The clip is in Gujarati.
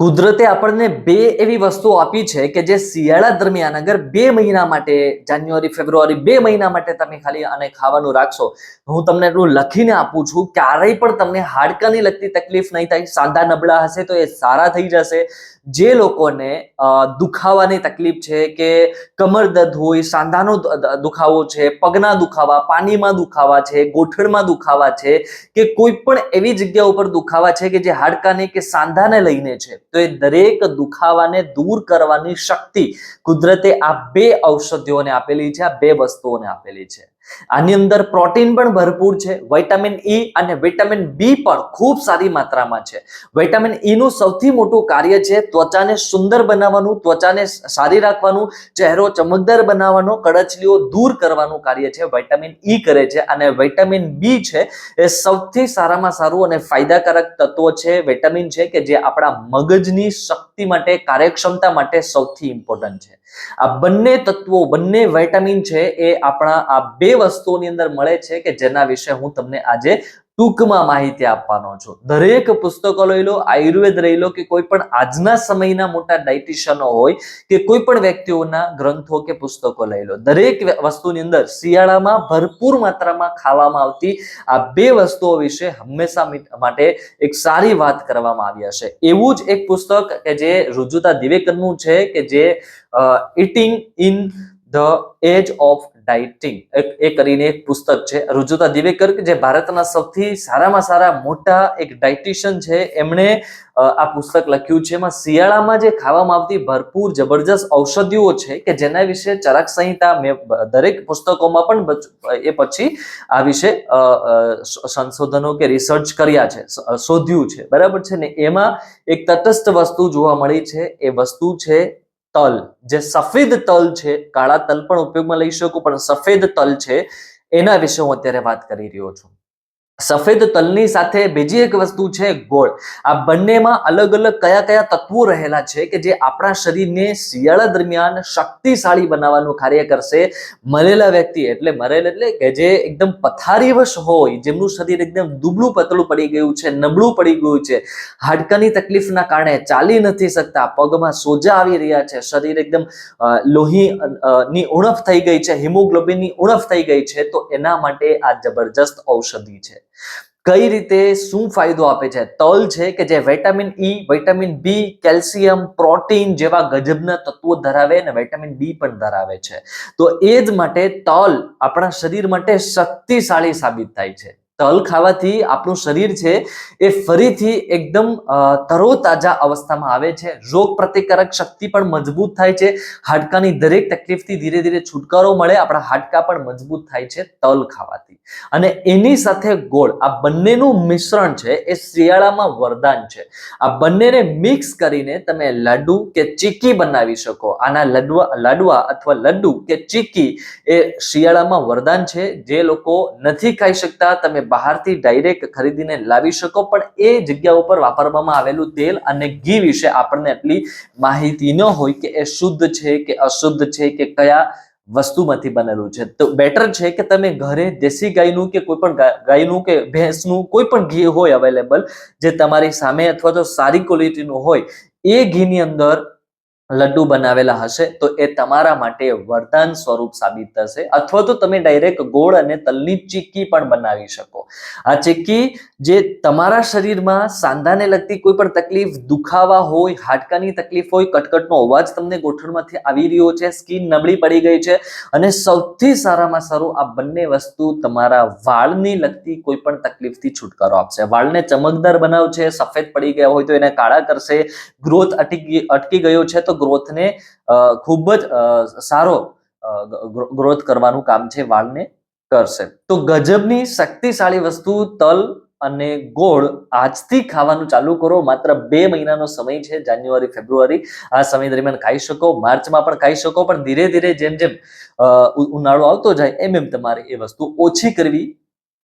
કુદરતે આપણને બે એવી વસ્તુઓ આપી છે કે જે શિયાળા દરમિયાન અગર બે મહિના માટે, જાન્યુઆરી, ફેબ્રુઆરી બે મહિના માટે તમે ખાલી આને ખાવાનું રાખશો, હું તમને એટલું લખીને આપું છું, ક્યારેય પણ તમને હાડકાની લગતી તકલીફ નહીં થાય, સાંધા નબળા હશે તો એ સારા થઈ જશે. જે લોકોને દુખાવાની તકલીફ છે કે કમર દર્દ હોય, સાંધાનો દુખાવો છે, પગના દુખાવા, પાણીમાં દુખાવા છે, ગોઠણમાં દુખાવા છે, કે કોઈ પણ એવી જગ્યા ઉપર દુખાવા છે કે જે હાડકાને કે સાંધાને લઈને છે. તો એ દરેક દુખાવાને દૂર કરવાની શક્તિ કુદરતે આ બે ઔષધિઓને આપેલી છે, આ બે વસ્તુઓને આપેલી છે. આની અંદર પ્રોટીન પણ ભરપૂર છે, વિટામિન ઈ અને વિટામિન બી પણ ખૂબ સારી માત્રામાં છે. વિટામિન ઈ નું સૌથી મોટું કાર્ય છે ત્વચાને સુંદર બનાવવાનું, ત્વચાને સારી રાખવાનું, ચહેરો ચમકદાર બનાવવાનો કડચલીઓ દૂર કરવાનું કાર્ય છે, વિટામિન ઈ કરે છે અને વિટામિન બી છે એ સૌથી સારામાં સારું અને ફાયદાકારક તત્વો છે, વિટામિન છે કે જે આપણા મગજની શક્તિ માટે, કાર્યક્ષમતા માટે સૌથી ઇમ્પોર્ટન્ટ છે. આ બંને તત્વો, બંને વિટામિન છે એ આપણા આ બે વસ્તુઓની અંદર મળે છે કે જેના વિશે હું તમને આજે ટૂંકમાં માહિતી આપવાનો છું. દરેક પુસ્તકો લઈ લો, આયુર્વેદ લઈ લો કે કોઈ પણ આજના સમયના મોટા ડાયટિશિયનો હોય કે કોઈ પણ વ્યક્તિઓના ગ્રંથો કે પુસ્તકો લઈ લો. દરેક વસ્તુની અંદર શિયાળામાં ભરપૂર માત્રામાં ખાવામાં આવતી આ બે વસ્તુઓ વિશે હંમેશા માટે એક સારી વાત કરવામાં આવી હશે. એવું જ એક પુસ્તક કે જે રુજુતા દિવેકરનું છે કે જે eating in the age of dieting એ કરીને એક પુસ્તક છે, રુજુતા દિવેકર જે ભારતના સૌથી સારામાં સારા મોટા એક ડાયટિશિયન છે, એમણે આ પુસ્તક લખ્યું છે. એમાં શિયાળામાં જે ખાવામાં આવતી ભરપૂર જબરજસ્ત ઔષધિઓ છે, કે જેના વિશે ચરક સંહિતા દરેક પુસ્તકોમાં પણ એ પછી આ વિશે સંશોધનો કે રિસર્ચ કર્યા છે શોધ્યું છે. બરાબર છે ને? એમાં એક તટસ્થ વસ્તુ જોવા મળી છે. એ વસ્તુ છે તલ. જે સફેદ તલ છે, કાળા તલ પણ ઉપયોગમાં લઈ શકું, પણ સફેદ તલ છે, એના વિશે હું અત્યારે વાત કરી રહ્યો છું. સફેદ તલની સાથે બીજી એક વસ્તુ છે ગોળ. આ બંનેમાં અલગ અલગ કયા કયા તત્વો રહેલા છે કે જે આપણા શરીરને શિયાળા દરમિયાન શક્તિશાળી બનાવવાનું કાર્ય કરશે? મરેલા વ્યક્તિ એટલે મરેલ એટલે કે જે એકદમ પથારીવશ હોય, જેમનું શરીર એકદમ દુબળું પતળું પડી ગયું છે, નબળું પડી ગયું છે. હાડકાની તકલીફના કારણે ચાલી નથી શકતા, પગમાં સોજા આવી રહ્યા છે, શરીર એકદમ લોહી ની ઉણપ થઈ ગઈ છે, હિમોગ્લોબિનની ઉણપ થઈ ગઈ છે, તો એના માટે આ જબરજસ્ત ઔષધિ છે. કઈ રીતે શું ફાયદો આપે છે? તલ છે કે જે vitamin E vitamin B calcium protein જેવા ગજબના તત્વો ધરાવે અને વિટામિન ડી પણ ધરાવે છે. તો એ જ માટે તલ આપણા શરીર માટે શક્તિશાળી સાબિત થાય છે. તલ ખાવાથી આપણું શરીર છે એ ફરીથી એકદમ તરોતાજા અવસ્થામાં આવે છે. રોગ પ્રતિકારક શક્તિ પણ મજબૂત થાય છે. હાડકાની દરેક તકલીફથી ધીરે ધીરે છુટકારો મળે. આપણા હાડકા પણ મજબૂત થાય છે તલ ખાવાથી. અને એની સાથે ગોળ. આ બંનેનું મિશ્રણ છે એ શિયાળામાં વરદાન છે. આ બંનેને મિક્સ કરીને તમે લાડુ કે ચીકી બનાવી શકો. આના લડવા, લાડવા અથવા લડ્ડુ કે ચીકી એ શિયાળામાં વરદાન છે. જે લોકો નથી ખાઈ શકતા. તમે બહારથી ડાયરેક્ટ ખરીદીને લાવી શકો, પણ એ જગ્યા ઉપર વાપરવામાં આવેલું તેલ અને ઘી વિશે આપણને એટલી માહિતી ન હોય કે એ શુદ્ધ છે કે અશુદ્ધ છે કે કયા વસ્તુમાંથી બનેલું છે. તો બેટર છે કે તમે ઘરે દેશી ગાયનું કે કોઈ પણ ગાયનું કે ભેંસનું કોઈ પણ ઘી હોય અવેલેબલ જે તમારી સામે અથવા તો સારી ક્વોલિટીનું હોય, એ ઘીની અંદર લડ્ડુ બનાવેલા હશે, તો એ તમારા માટે વરદાન સ્વરૂપ સાબિત થશે. અથવા તો તમે ડાયરેક્ટ ગોળ અને તલની ચીક્કી પણ બનાવી શકો. આ ચીક્કી જે તમારા શરીરમાં સાંધાને લગતી કોઈ પણ તકલીફ દુખાવા હોય, હાડકાની તકલીફ હોય, કટકટનો અવાજ તમને ગોઠણમાંથી આવી રહ્યો છે, સ્કીન નબળી પડી ગઈ છે, અને સૌથી સારામાં સારું આ બંને વસ્તુ તમારા વાળની લગતી કોઈ પણ તકલીફથી છુટકારો આપશે. વાળને ચમકદાર બનાવશે સફેદ પડી ગયા હોય તો એને કાળા કરશે, ગ્રોથ અટકી અટકી ગયો છે, તો ગ્રોથને ખૂબ જ સારો ગ્રોથ કરવાનું કામ છે વાળને કરશે. તો ગજબની શક્તિશાળી વસ્તુ તલ અને ગોળ આજથી ખાવાનું ચાલુ કરો. માત્ર બે મહિનાનો સમય છે, જાન્યુઆરી, ફેબ્રુઆરી. આ સમય દરમિયાન ખાઈ શકો, માર્ચમાં પણ ખાઈ શકો, પણ ધીરે ધીરે જેમ જેમ ઉનાળો આવતો જાય, એમ એમ તમારે એ વસ્તુ ઓછી કરવી